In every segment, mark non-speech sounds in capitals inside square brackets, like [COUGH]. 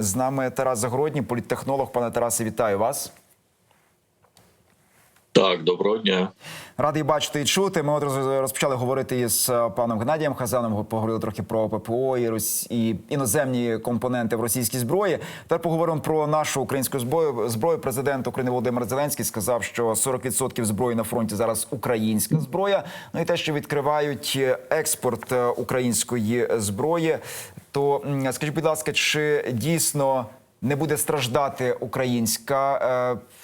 З нами Тарас Загородній, політтехнолог. Пане Тарасе, вітаю вас. Так, доброго дня. Радий бачити і чути. Ми от розпочали говорити із е, паном Геннадієм Хазаном. Поговорили трохи про ППО і, Рос... і іноземні компоненти в російській зброї. Тепер поговоримо про нашу українську зброю. Зброю президент України Володимир Зеленський сказав, що 40% зброї на фронті зараз українська зброя. Ну і те, що відкривають е, експорт е, української зброї. То скажіть, будь ласка, чи дійсно не буде страждати українська? е,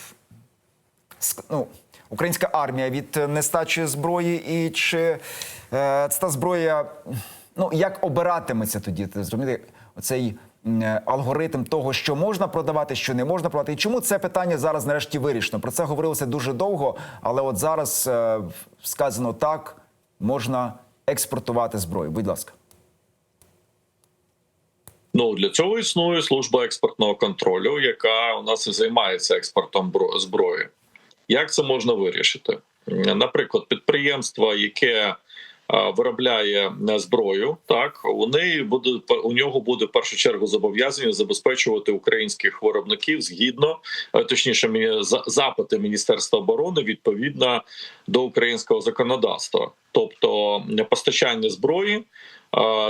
ну, українська армія від нестачі зброї, і чи е, та зброя, ну як обиратиметься тоді? Ти зрозумієте, оцей е, алгоритм того, що можна продавати, що не можна продавати. І чому це питання зараз нарешті вирішено? Про це говорилося дуже довго, але от зараз е, сказано так, можна експортувати зброю. Будь ласка. Ну для цього існує служба експортного контролю, яка у нас і займається експортом зброї. Як це можна вирішити? Наприклад, підприємство, яке виробляє е, зброю, так неї буде у нього буде в першу чергу зобов'язання забезпечувати українських виробників згідно, е, точніше, запити Міністерства оборони відповідно до українського законодавства, тобто е, постачання зброї.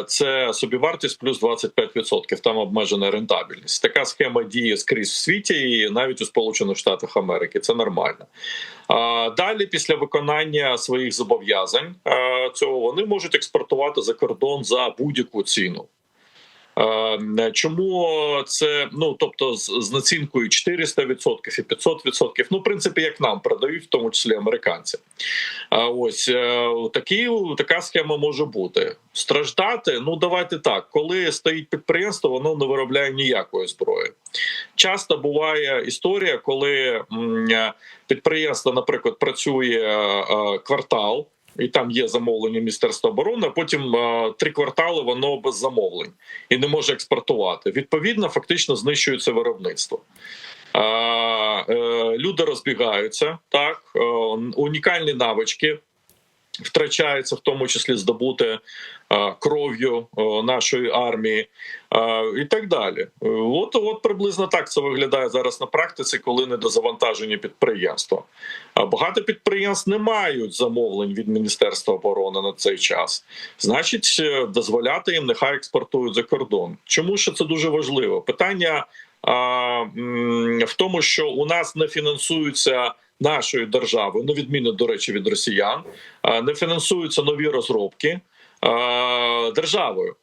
Це собівартість плюс 25%, Там обмежена рентабельність. Така схема діє скрізь в світі, і навіть у Сполучених Штатах Америки. Це нормально. Далі, після виконання своїх зобов'язань цього, вони можуть експортувати за кордон за будь-яку ціну. Е, Чому це ну тобто з, націнкою 400% і 500%, ну в принципі, як нам продають, в тому числі американці. А ось е, такі така схема може бути. Страждати. Ну давайте так, коли стоїть підприємство, воно не виробляє ніякої зброї. Часто буває історія, коли е, підприємство, наприклад, працює квартал. І там є замовлення Міністерства оборони. а Потім е, три квартали воно без замовлень і не може експортувати. Відповідно, фактично знищується виробництво. Е, е, люди розбігаються так, унікальні навички втрачаються, в тому числі здобути е, кров'ю е, нашої армії е, і так далі. От, от приблизно так це виглядає зараз на практиці, коли недозавантажені підприємства. Багато підприємств не мають замовлень від Міністерства оборони на цей час. Значить, дозволяти їм нехай експортують за кордон. Чому що це дуже важливо? Питання в тому, що у нас не фінансуються нашою державою, на відміну до речі, від росіян, не фінансуються нові розробки державою.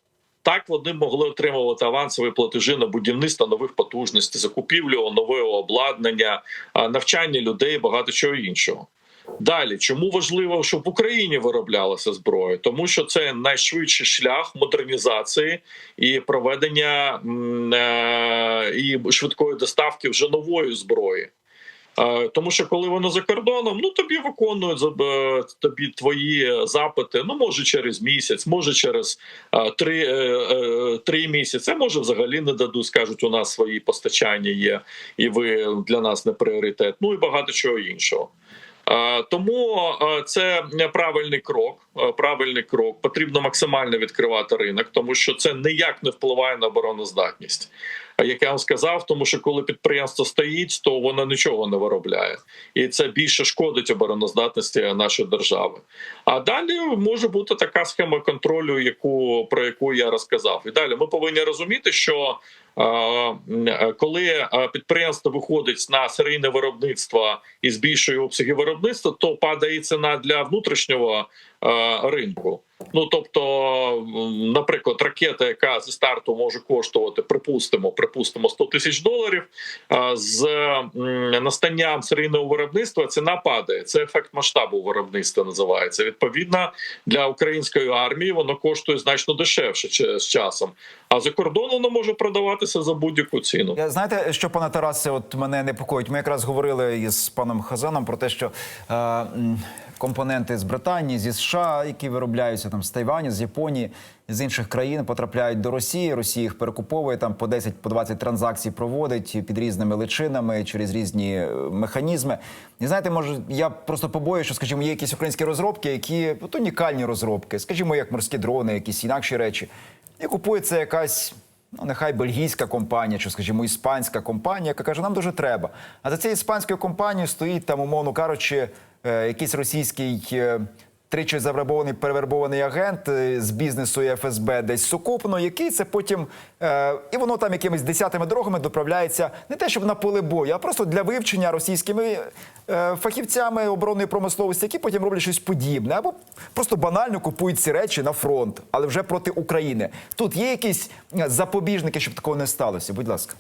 Так вони могли отримувати авансові платежі на будівництво нових потужностей, закупівлю нового обладнання, навчання людей, багато чого іншого. Далі, чому важливо, щоб в Україні вироблялася зброя? Тому що це найшвидший шлях модернізації і проведення е, і швидкої доставки вже нової зброї. Е, Тому що коли воно за кордоном, ну тобі виконують е, тобі твої запити. Ну може через місяць, може через е, три, три місяці. Може, взагалі не дадуть. Скажуть, у нас свої постачання є, і ви для нас не пріоритет. Ну і багато чого іншого. Тому це правильний крок. Правильний крок. Потрібно максимально відкривати ринок, тому що це ніяк не впливає на обороноздатність. Як я вам сказав, тому що коли підприємство стоїть, то воно нічого не виробляє, і це більше шкодить обороноздатності нашої держави. А далі може бути така схема контролю, яку про яку я розказав. І далі ми повинні розуміти, що коли підприємство виходить на серійне виробництво і збільшує обсяги виробництва, то падає ціна для внутрішнього ринку. Ну тобто, наприклад, ракета, яка зі старту може коштувати, припустимо, припустимо 100 тисяч доларів. З настанням серійного виробництва ціна падає. Це ефект масштабу виробництва називається. Відповідно, для української армії воно коштує значно дешевше з часом. А за кордоном воно може продаватися за будь-яку ціну. Я знаєте, що пане Тарасе, от мене непокоїть. Ми якраз говорили із паном Хазаном про те, що е, компоненти з Британії, зі США, які виробляються там з Тайваню, з Японії, з інших країн, потрапляють до Росії. Росія їх перекуповує там по 10 по 20 транзакцій проводить під різними личинами через різні е, механізми. І знаєте, може, я просто побоюю, що, скажімо, є якісь українські розробки, які от унікальні розробки, скажімо, як морські дрони, якісь інакші речі. І купується якась ну нехай бельгійська компанія, чи, скажімо, іспанська компанія, яка каже, нам дуже треба. А за цією іспанською компанією стоїть там, умовно кажучи, якийсь російський. е, Тричі завербований перевербований агент е, з бізнесу і ФСБ десь сукупно, який це потім е, і воно там якимись десятими дорогами доправляється не те, щоб на поле бою, а просто для вивчення російськими е, фахівцями оборонної промисловості, які потім роблять щось подібне, або просто банально купують ці речі на фронт, але вже проти України. Тут є якісь е, запобіжники, щоб такого не сталося. Будь ласка.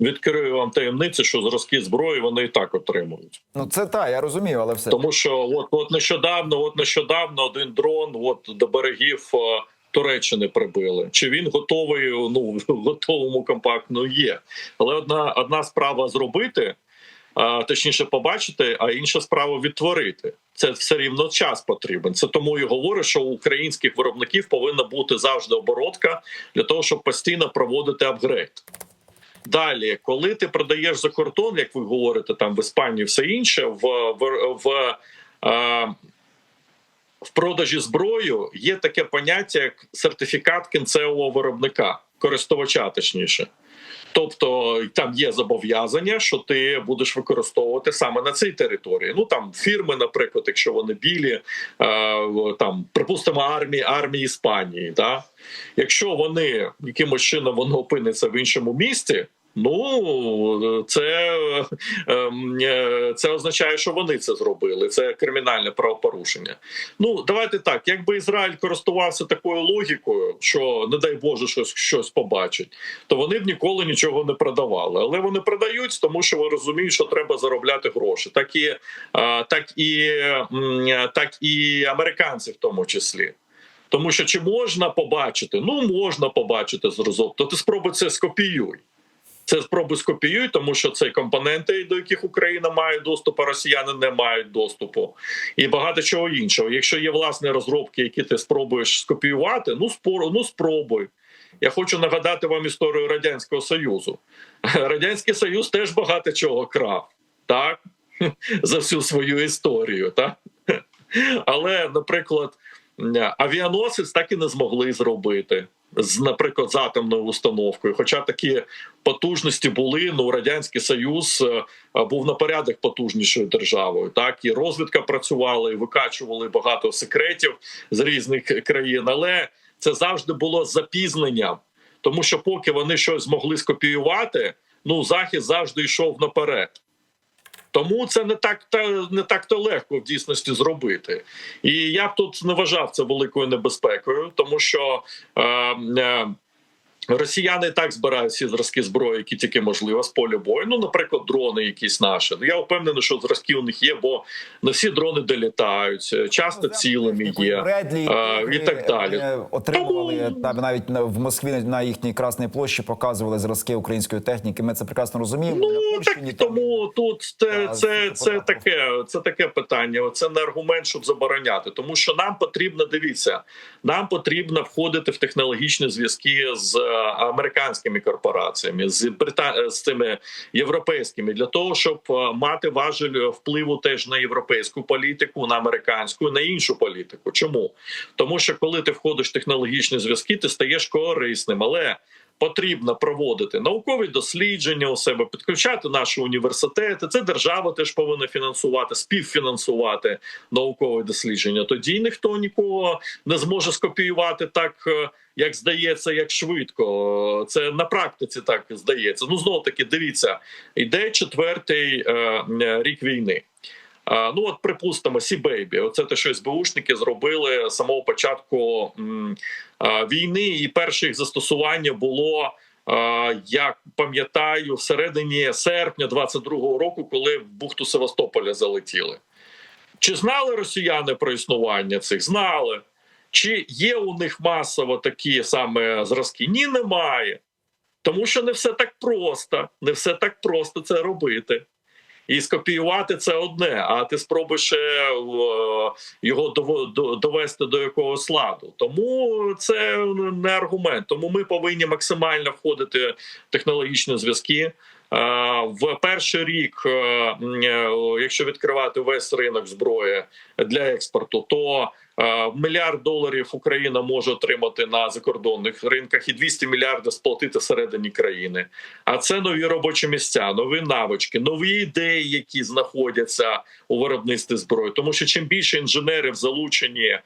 Відкрию вам таємницю, що зразки зброї вони і так отримують. Ну це так, я розумію, але все Тому що от от нещодавно, от нещодавно один дрон, от до берегів е, Туреччини прибили. Чи він готовий? Ну [LAUGHS] в готовому компактно є. Але одна одна справа зробити, а, точніше побачити, а інша справа відтворити. Це все рівно час потрібен. Це тому і говорю, що у українських виробників повинна бути завжди оборотка для того, щоб постійно проводити апгрейд. Далі, коли ти продаєш за кордон, як ви говорите, там в Іспанії все інше, в, в, в, е, в продажі зброю є таке поняття, як сертифікат кінцевого виробника, користувача, точніше. Тобто там є зобов'язання, що ти будеш використовувати саме на цій території. Ну там фірми, наприклад, якщо вони білі, е, там припустимо армії армії Іспанії. Да? Якщо вони якимось чином воно опиниться в іншому місті. Ну це, ем, е, це означає, що вони це зробили. Це кримінальне правопорушення. Ну давайте так. Якби Ізраїль користувався такою логікою, що не дай Боже щось щось побачить, то вони б ніколи нічого не продавали. Але вони продають, тому що вони розуміють, що треба заробляти гроші. Так і е, так і так і американці, в тому числі. Тому що чи можна побачити? Ну можна побачити зразок. То ти спробуй це скопіюй. Це спроби скопіюй, тому що це компоненти, до яких Україна має доступ, а росіяни не мають доступу, і багато чого іншого. Якщо є власні розробки, які ти спробуєш скопіювати, ну спор, ну спробуй. Я хочу нагадати вам історію радянського союзу. [LAUGHS] Радянський Союз теж багато чого крав, так [LAUGHS] за всю свою історію, так [LAUGHS] але, наприклад, авіаносець так і не змогли зробити з, наприклад, з атомною установкою. Хоча такі потужності були, ну радянський союз е, був на порядок потужнішою державою. Так і розвідка працювала, і викачували багато секретів з різних країн, але це завжди було запізненням, тому що поки вони щось змогли скопіювати, ну захід завжди йшов наперед. Тому це не так та не так то легко в дійсності зробити, і я б тут не вважав це великою небезпекою, тому що е, е, росіяни так збирають всі зразки зброї, які тільки можливо з поля бою. Ну, наприклад, дрони, якісь наші. Ну я впевнений, що зразки у них є, бо не всі дрони долітають, часто цілими є Бредлі е, і так далі. Отримували Тому- навіть на- в Москві на їхній красній площі показували зразки української техніки. Ми це прекрасно розуміємо. Ну так Польщині там- тому тут це, це це таке, це таке питання. Це не аргумент, щоб забороняти, тому що нам потрібно дивіться, нам потрібно входити в технологічні зв'язки з е, американськими корпораціями, з брита... з цими європейськими, для того, щоб е, мати важель впливу теж на європейську політику, на американську, на іншу політику. Чому тому, що коли ти входиш в технологічні зв'язки, ти стаєш корисним, але потрібно проводити наукові дослідження у себе, підключати наші університети. Це держава теж повинна фінансувати, співфінансувати наукові дослідження. Тоді ніхто нікого не зможе скопіювати так, е, як здається, як швидко. Це на практиці так здається. Ну знов таки дивіться, йде четвертий е, е, рік війни. А, Ну от припустимо, Сі-Бейбі. Оце те, що СБУшники зробили з самого початку а, війни, і перше їх застосування було. Як пам'ятаю, в середині серпня 22-го року, коли в бухту Севастополя залетіли. Чи знали росіяни про існування цих? Знали. Чи є у них масово такі саме зразки? Ні, немає. Тому що не все так просто, не все так просто це робити. І скопіювати це одне, а ти спробуєш е, його довести до якогось ладу. Тому це не аргумент. Тому ми повинні максимально входити в технологічні зв'язки, В перший рік, е, е, якщо відкривати весь ринок зброї для експорту, то е, мільярд доларів Україна може отримати на закордонних ринках і 200 мільярдів сплатити всередині країни. А це нові робочі місця, нові навички, нові ідеї, які знаходяться у виробництві зброї. Тому що чим більше інженерів залучені е,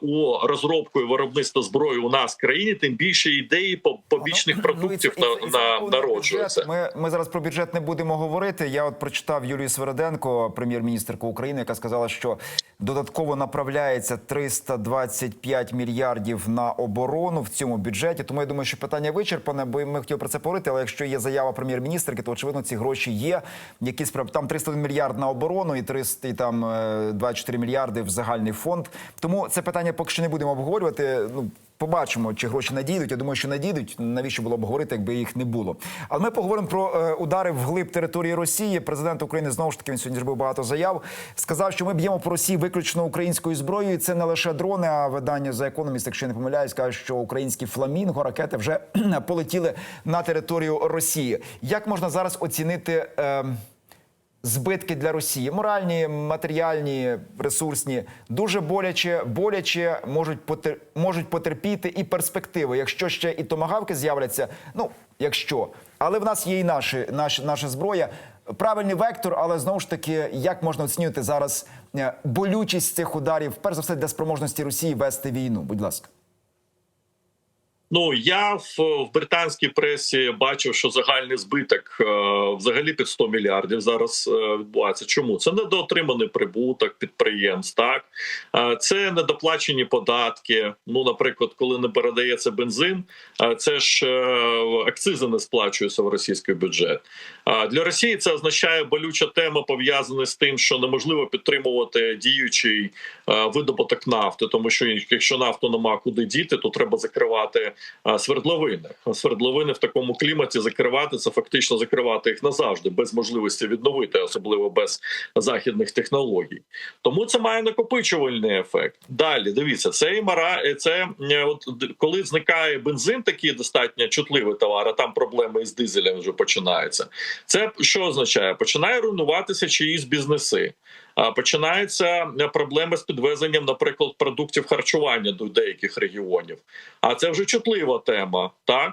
у розробку і виробництво зброї у нас в країні, тим більше ідеї побічних Ну, продуктів і на, на, наповнений народжуються. Ми, ми зараз про бюджет не будемо говорити. Я от прочитав Юлію Свереденко, прем'єр-міністрку України, яка сказала, що додатково направляється 325 мільярдів на оборону в цьому бюджеті. Тому я думаю, що питання вичерпане, бо ми хотіли про це поговорити. Але якщо є заява прем'єр-міністрки, то очевидно ці гроші є. Якісь там 301 мільярд на оборону і 300, і там е, 24 мільярди в загальний фонд. Тому це питання поки що не будемо обговорювати. Ну Побачимо, чи гроші надійдуть. Я думаю, що надійдуть. Навіщо було б говорити, якби їх не було? Але ми поговоримо про е, удари в глиб території Росії. Президент України знову ж таки він сьогодні зробив багато заяв. Сказав, що ми б'ємо по Росії виключно українською зброєю. І Це не лише дрони, а видання за економіст, якщо я не помиляюсь, каже, що українські фламінго ракети вже [CLEARS THROAT] полетіли на територію Росії. Як можна зараз оцінити? Е, збитки для Росії моральні, матеріальні, ресурсні дуже боляче, боляче можуть потер, можуть потерпіти і перспективи. Якщо ще і томагавки з'являться, ну якщо, але в нас є і наші, наші наша зброя. Правильний вектор, але знову ж таки, як можна оцінювати зараз е, болючість цих ударів, перш за все для спроможності Росії вести війну? Будь ласка. Ну я в, в британській пресі бачив, що загальний збиток е, взагалі під 100 мільярдів зараз е, відбувається. Чому це недоотриманий прибуток підприємств? Так е, це недоплачені податки. Ну, наприклад, коли не передається бензин, е, це ж е, акцизи не сплачуються в російський бюджет. А для Росії це означає болюча тема пов'язана з тим, що неможливо підтримувати діючий е, видобуток нафти, тому що якщо нафту нема куди діти, то треба закривати е, свердловини. Свердловини в такому кліматі закривати це фактично закривати їх назавжди, без можливості відновити, особливо без західних технологій. Тому це має накопичувальний ефект. Далі дивіться, це і мара, це е, от коли зникає бензин, такий достатньо чутливий товар, а там проблеми із дизелем вже починаються. Це що означає? Починає руйнуватися чиїсь бізнеси. Починаються е, проблеми з підвезенням, наприклад, продуктів харчування до деяких регіонів. А це вже чутлива тема, так?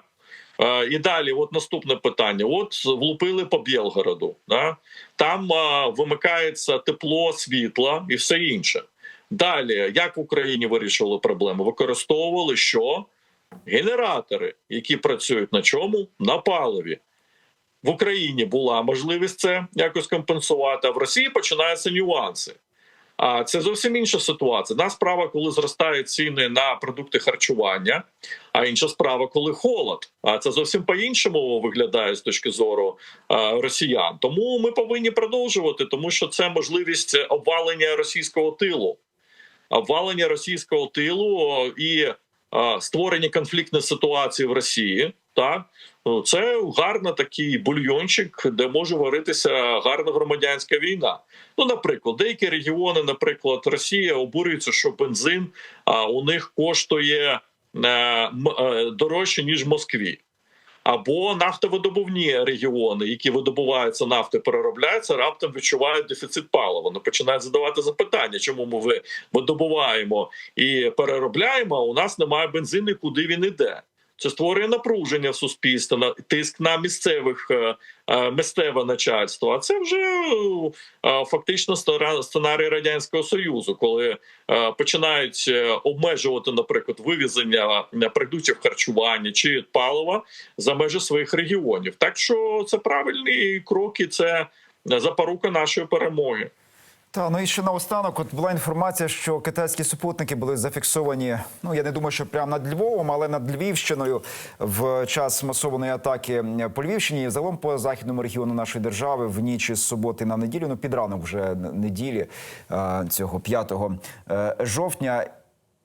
Е, І далі, от наступне питання: от влупили по Білгороду, да? там а, вимикається тепло, світло і все інше. Далі, як в Україні вирішували проблему? Використовували що? Генератори, які працюють на чому? На паливі. В Україні була можливість це якось компенсувати, а в Росії починаються нюанси. А це зовсім інша ситуація. Одна справа, коли зростають ціни на продукти харчування, а інша справа, коли холод. А це зовсім по-іншому виглядає з точки зору росіян. Тому ми повинні продовжувати, тому що це можливість обвалення російського тилу, обвалення російського тилу і створення конфліктної ситуації в Росії. Так Ну, це гарна такий бульйончик, де може варитися гарна громадянська війна. Ну, наприклад, деякі регіони, наприклад, Росія обурюється, що бензин а, у них коштує е, е, дорожче ніж в Москві. Або нафтовидобувні регіони, які видобуваються нафти, переробляються, раптом відчувають дефіцит палива. Вони починають задавати запитання, чому ми видобуваємо і переробляємо, а у нас немає бензину, куди він іде. Це створює напруження в суспільстві, на тиск на місцевих е, е, місцеве начальство. А це вже е, фактично сценарій радянського союзу, коли починають обмежувати, наприклад, вивезення продуктів харчування чи палива за межі своїх регіонів. Так що це правильні кроки, це запорука нашої перемоги. Та ну і ще наостанок, от була інформація, що китайські супутники були зафіксовані. Ну я не думаю, що прямо над Львовом, але над Львівщиною в час масованої атаки по Львівщині і загалом по західному регіону нашої держави в ніч із суботи на неділю. Ну під ранок вже неділі цього 5 е, жовтня.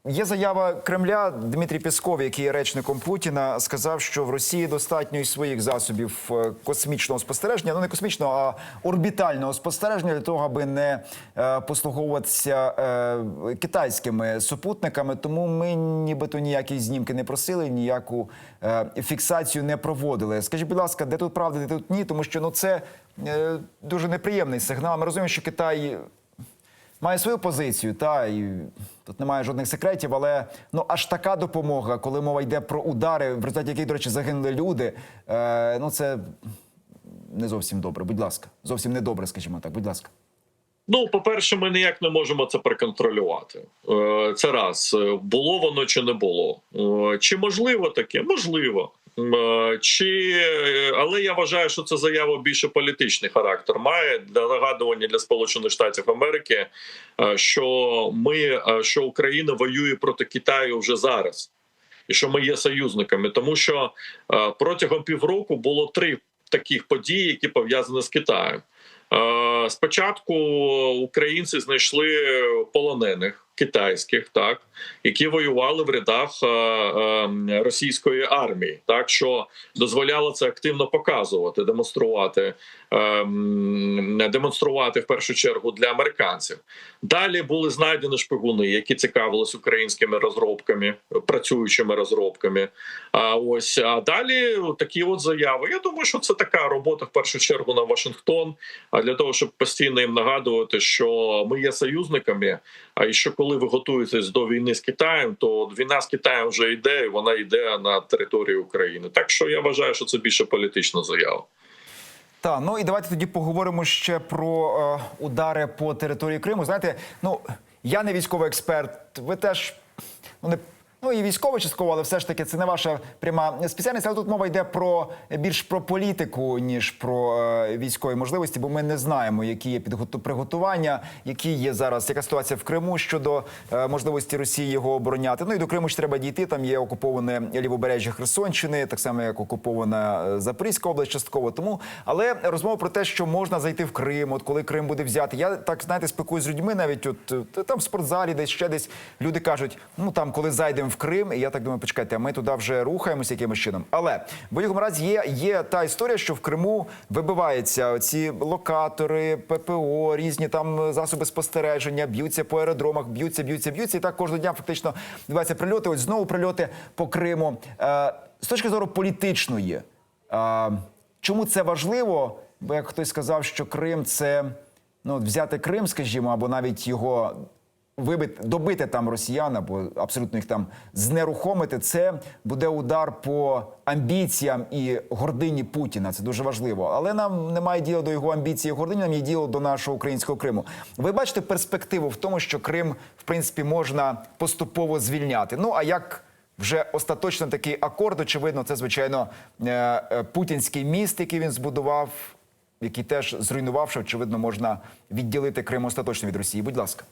Є заява Кремля. Дмитрій Пісков, який є речником Путіна, сказав, що в Росії достатньо і своїх засобів е, космічного спостереження, ну не космічного, а орбітального спостереження для того, аби не е, послуговуватися е, китайськими супутниками. Тому ми нібито ніякі знімки не просили, ніяку фіксацію не проводили. Скажіть, будь ласка, де тут правда, де тут ні? Тому що ну це дуже неприємний сигнал. Ми розуміємо, що Китай має свою позицію, та і тут немає жодних секретів, але ну аж така допомога, коли мова йде про удари, в результаті яких, до речі, загинули люди. Е, ну це не зовсім добре. Будь ласка, зовсім не добре, скажімо так. Будь ласка. Ну, по-перше, ми ніяк не можемо це проконтролювати. Е, Це раз Е, було воно чи не було. Е, Чи можливо таке? Можливо. Е, Чи е, але я вважаю, що це заява більше політичний характер має. Для нагадування для Сполучених Штатів Америки, е, що ми що Україна воює проти Китаю вже зараз, і що ми є союзниками, тому що протягом півроку було три таких подій, які пов'язані з Китаєм. Спочатку українці знайшли полонених китайських, так які воювали в рядах е, е, російської армії, так що дозволяло це активно показувати, демонструвати, е, демонструвати в першу чергу для американців. Далі були знайдені шпигуни, які цікавились українськими розробками, працюючими розробками. А ось а далі такі от заяви. Я думаю, що це така робота в першу чергу на Вашингтон. А для того, щоб постійно їм нагадувати, що ми є союзниками. А і що коли ви готуєтесь до війни з Китаєм, то війна з Китаєм вже йде, і вона йде на територію України. Так що я вважаю, що це більше політична заява. Та ну і давайте тоді поговоримо ще про е, удари по території Криму. Знаєте, ну я не військовий експерт, ви теж ну не. Ну і військово частково, але все ж таки це не ваша пряма спеціальність. Але тут мова йде про більш про політику ніж про е, військові можливості, бо ми не знаємо, які є підготу приготування, які є зараз, яка ситуація в Криму щодо е, можливості Росії його обороняти. Ну і до Криму ж треба дійти. Там є окуповане лівобережжя Херсонщини, так само як окупована е, Запорізька область частково. Тому але розмова про те, що можна зайти в Крим, от коли Крим буде взятий. Я так знаєте, спілкуюсь з людьми, навіть от е, там в спортзалі, десь ще десь люди кажуть, ну там коли зайдемо в Крим, і я так думаю, почекайте, а ми туди вже рухаємося якимось чином. Але в будь-якому разі є, є та історія, що в Криму вибиваються ці локатори, ППО, різні там засоби спостереження, б'ються по аеродромах, б'ються, б'ються, б'ються. І так кожного дня фактично відбуваються прильоти. Ось знову прильоти по Криму. Е, з точки зору політичної, е, чому це важливо? Бо як хтось сказав, що Крим це ну взяти Крим, скажімо, або навіть його вибити, добити там росіян, або абсолютно їх там знерухомити, це буде удар по амбіціям і гордині Путіна. Це дуже важливо. Але нам немає діла до його амбіції і гордині, нам є діло до нашого українського Криму. Ви бачите перспективу в тому, що Крим, в принципі, можна поступово звільняти. Ну а як вже остаточно такий акорд, очевидно, це звичайно е, е, путінський міст, який він збудував, який теж зруйнувавши, очевидно, можна відділити Крим остаточно від Росії. Будь ласка.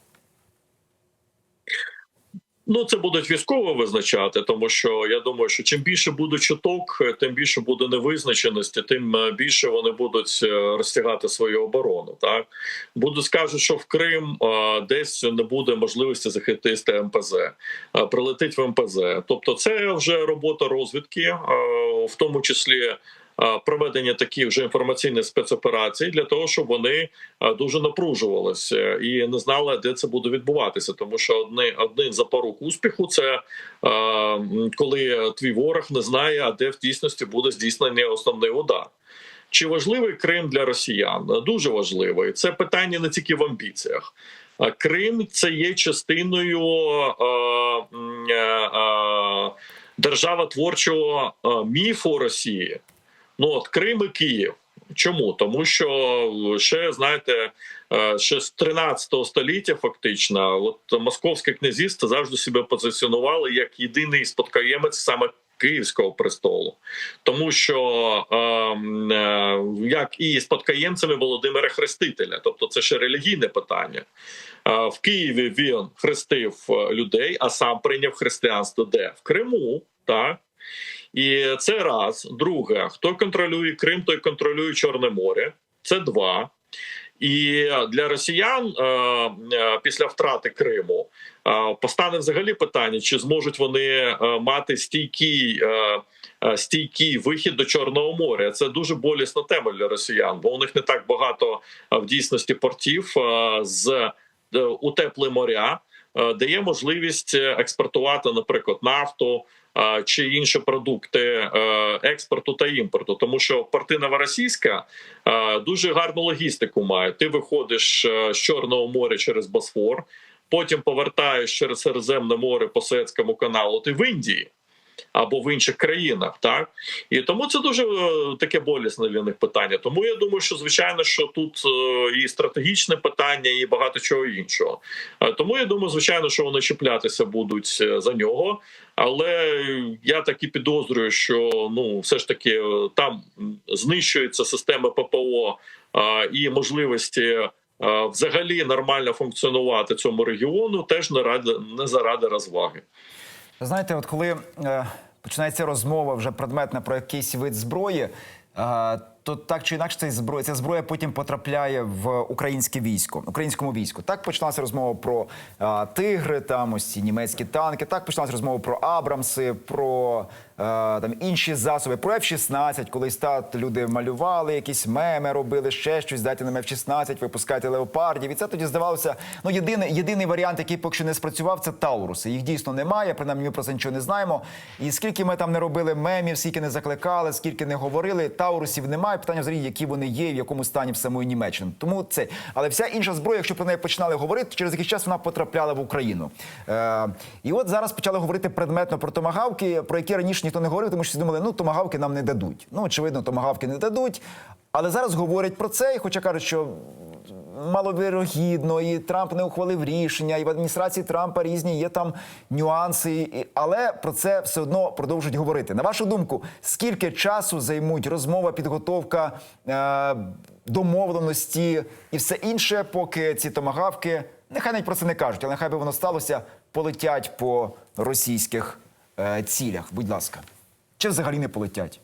Ну, це будуть військово визначати, тому що я думаю, що чим більше буде чуток, тим більше буде невизначеності, тим е, більше вони будуть е, розтягати свою оборону. Так буду скажуть, що в Крим а, десь не буде можливості захистити МПЗ, прилетить в МПЗ. Тобто, це вже робота розвідки, в тому числі. А, Проведення таких вже інформаційних спецоперацій для того, щоб вони дуже напружувалися і не знали, де це буде відбуватися, тому що одне один запорук успіху це коли твій ворог не знає, а де в дійсності буде здійснений основний удар. Чи важливий Крим для росіян? Дуже важливий. Це питання не тільки в амбіціях. Крим це є частиною е, е, е, державотворчого е, міфу Росії. Ну от Крим і Київ. Чому? Тому що ще знаєте, е, ще з 13 століття, фактично, от московське князівство завжди себе позиціонувало як єдиний спадкоємець саме Київського престолу, тому що е, е, як і спадкоємцями Володимира Хрестителя, тобто це ще релігійне питання. Е, в Києві він хрестив е, людей, а сам прийняв християнство де в Криму, так. І це раз. Друге, хто контролює Крим, той контролює Чорне море. Це два. І для росіян е, е, після втрати Криму е, постане взагалі питання, чи зможуть вони мати стійкий, стійкий вихід до Чорного моря. Це дуже болісна тема для росіян, бо у них не так багато в дійсності портів з у моря, дає можливість експортувати, наприклад, нафту. Чи інші продукти е, експорту та імпорту, тому що партинова Новоросійська е, дуже гарну логістику має. Ти виходиш е, з Чорного моря через Босфор, потім повертаєш через Середземне море по Суецькому каналу. Ти в Індії або в інших країнах, так і тому це дуже е, таке болісне для них питання. Тому я думаю, що звичайно, що тут е, і стратегічне питання, і багато чого іншого. Е, Тому я думаю, звичайно, що вони чіплятися будуть за нього. Але я так і підозрюю, що ну все ж таки там знищується система ППО і можливості. Взагалі нормально функціонувати цьому регіону теж не ради не заради розваги. Знаєте, от коли е, починається розмова вже предметна про якийсь вид зброї, е, то так чи інакше ця зброя, ця зброя потім потрапляє в українське військо, українському війську. Так почалася розмова про е, тигри, там ось ці німецькі танки. Так почалася розмова про Абрамси, про там інші засоби, про F-16. Колись та люди малювали, якісь меми робили, ще щось. Дайте нам F-16, випускайте леопардів. І це тоді здавалося. Ну єдиний, єдиний варіант, який поки що не спрацював, це Тауруси. Їх дійсно немає. Принаймні, ми про це нічого не знаємо. І скільки ми там не робили мемів, скільки не закликали, скільки не говорили, Таурусів немає. Питання взагалі, які вони є, в якому стані в самої Німеччини. Тому це, але вся інша зброя, якщо про неї починали говорити, через якийсь час вона потрапляла в Україну. Е, і от зараз почали говорити предметно про томагавки, про які раніше ніхто не говорив, тому що всі думали, ну томагавки нам не дадуть. Ну очевидно, томагавки не дадуть. Але зараз говорять про це, і хоча кажуть, що маловірогідно, і Трамп не ухвалив рішення, і в адміністрації Трампа різні є там нюанси, але про це все одно продовжують говорити. На вашу думку, скільки часу займуть розмова, підготовка, е, домовленості і все інше, поки ці томагавки, нехай навіть про це не кажуть, але нехай би воно сталося, полетять по російських е, цілях. Будь ласка, чи взагалі не полетять?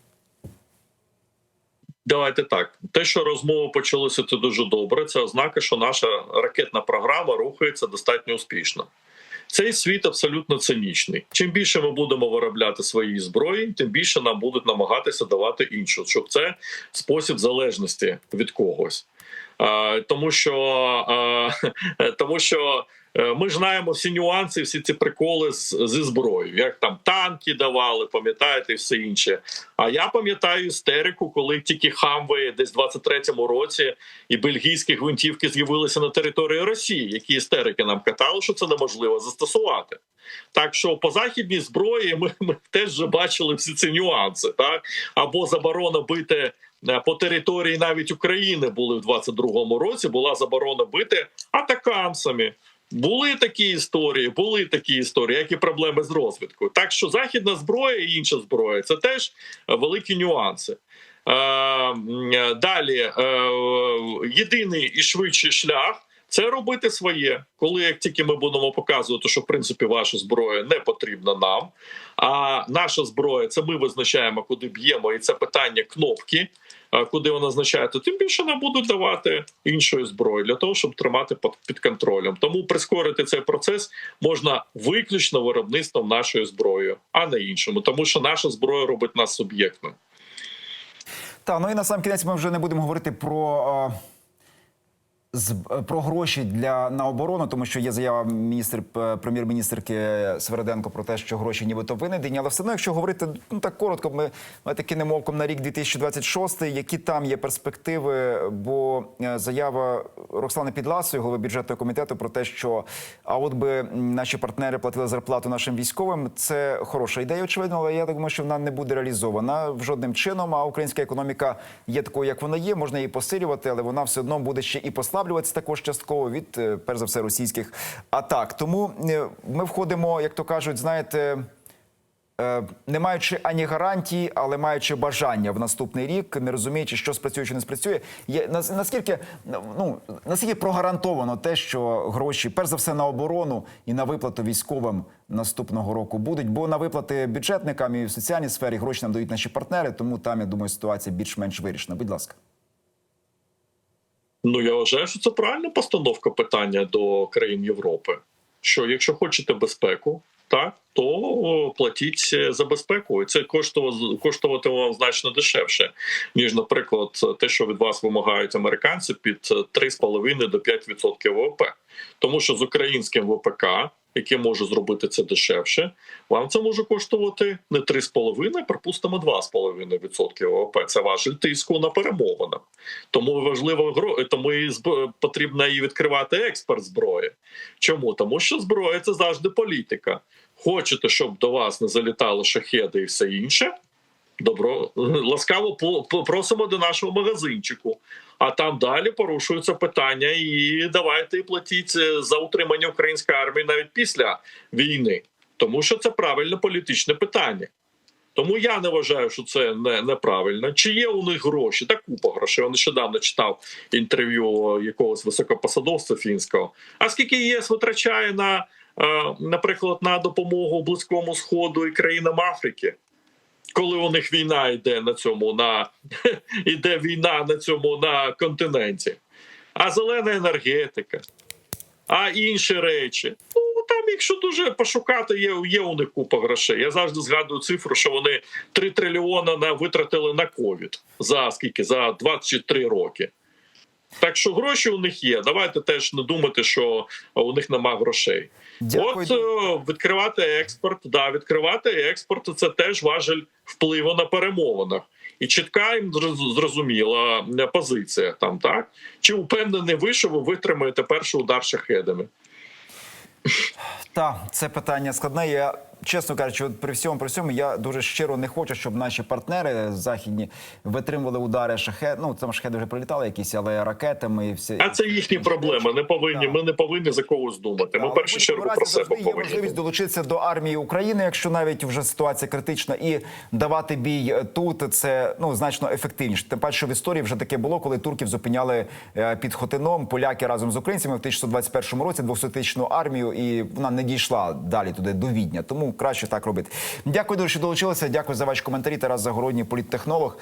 Давайте так. Те, що розмови почалися, це дуже добре. Це ознака, що наша ракетна програма рухається достатньо успішно. Цей світ абсолютно цинічний. Чим більше ми будемо виробляти свої зброї, тим більше нам будуть намагатися давати іншу, щоб це спосіб залежності від когось. Тому що, [LAUGHS] тому що ми ж знаємо всі нюанси, всі ці приколи з, зі зброєю, як там танки давали, пам'ятаєте, і все інше. А я пам'ятаю істерику, коли тільки хамви десь в 23-му році і бельгійські гвинтівки з'явилися на території Росії, які істерики нам катали, що це неможливо застосувати. Так що по західній зброї ми, ми теж вже бачили всі ці нюанси, так або заборона бити е, по території навіть України були в 22-му році. Була заборона бити атакамсами. Були такі історії, були такі історії, як і проблеми з розвідкою. Так що західна зброя і інша зброя це теж е, великі нюанси. Е, далі е, єдиний і швидший шлях це робити своє. Коли як тільки ми будемо показувати, що в принципі ваша зброя не потрібна нам, а наша зброя це ми визначаємо, куди б'ємо, і це питання кнопки. Е, Куди вона означає, то тим більше нам будуть давати іншої зброї для того, щоб тримати під- контролем. Тому прискорити цей процес можна виключно виробництвом нашої зброї, а не іншому, тому що наша зброя робить нас суб'єктним. Та ну і на сам кінець ми вже не будемо говорити про. Е, з про гроші для на оборону, тому що є заява міністр прем'єр-міністрки Свереденко про те, що гроші нібито винайдені. Але все одно, якщо говорити ну так коротко, ми, ми таки мовком на рік 2026, які там є перспективи. Бо е, заява Роксани Підласої, голови бюджетного комітету, про те, що а от би наші партнери платили зарплату нашим військовим, це хороша ідея, очевидно, але я думаю, що вона не буде реалізована в жодним чином. А українська економіка є такою, як вона є, можна її посилювати, але вона все одно буде ще і послаблюватися також частково від е, перш за все російських атак. Тому е, ми входимо, як то кажуть, знаєте. е, Не маючи ані гарантії, але маючи бажання в наступний рік, не розуміючи, що спрацює, що не спрацює, є нас- наскільки ну наскільки прогарантовано те, що гроші, перш за все, на оборону і на виплату військовим наступного року будуть. Бо на виплати бюджетникам і в соціальній сфері гроші нам дають наші партнери. Тому там я думаю, ситуація більш-менш вирішена. Будь ласка. Ну я вважаю, що це правильна постановка питання до країн Європи. Що якщо хочете безпеку, так то платіть е, за безпеку, і це коштувало коштувати вам значно дешевше, ніж, наприклад, те, що від вас вимагають американці, під е, 3,5 до 5% ВВП. Тому що з українським ВПК, яке може зробити це дешевше, вам це може коштувати не 3,5, а припустимо 2,5% ВВП. Це важель тиску на перемовинах. Тому важливо тому і потрібно і відкривати експорт зброї. Чому? Тому що зброя це завжди політика. Хочете, щоб до вас не залітали шахеди і все інше. Добро ласкаво просимо до нашого магазинчику. А там далі порушуються питання, і давайте платіть е, за утримання української армії навіть після війни, тому що це правильне політичне питання. Тому я не вважаю, що це не, неправильно. Чи є у них гроші? Та купа грошей. Я нещодавно читав інтерв'ю якогось високопосадовця фінського. А скільки ЄС витрачає на, е, наприклад, на допомогу Близькому Сходу і країнам Африки? Коли у них війна йде на цьому на [LAUGHS] іде війна на цьому на континенті, а зелена енергетика, а інші речі. Ну там, якщо дуже пошукати, є, є у них купа грошей. Я завжди згадую цифру, що вони 3 трильйона на витратили на ковід за скільки? За 23 роки. Так що гроші у них є. Давайте теж не думати, що у них нема грошей. Дякую. От е, відкривати експорт, да, відкривати експорт це теж важель впливу на перемовинах. І чітка їм зрозуміла е, позиція там, так? Чи упевнений ви, що ви витримаєте перший удар шахедами? Так, це питання складне. Я чесно кажучи, от при всьому при всьому я дуже щиро не хочу, щоб наші партнери західні витримували удари шахет. Ну там шахеди вже прилітали якісь, але ракетами і все. А це їхні проблеми. Не повинні. Так. Ми не повинні за когось думати. Ми Але першу чергу про себе завжди є можливість долучитися до армії України, якщо навіть вже ситуація критична, і давати бій тут це ну значно ефективніше. Тим паче, що в історії вже таке було, коли турків зупиняли е, під Хотином поляки разом з українцями в 1621 році 200-тисячну армію, і вона не дійшла далі туди до Відня. Тому краще так робити. Дякую, дуже, що долучилися. Дякую за ваші коментарі. Тарас Загородній, політтехнолог.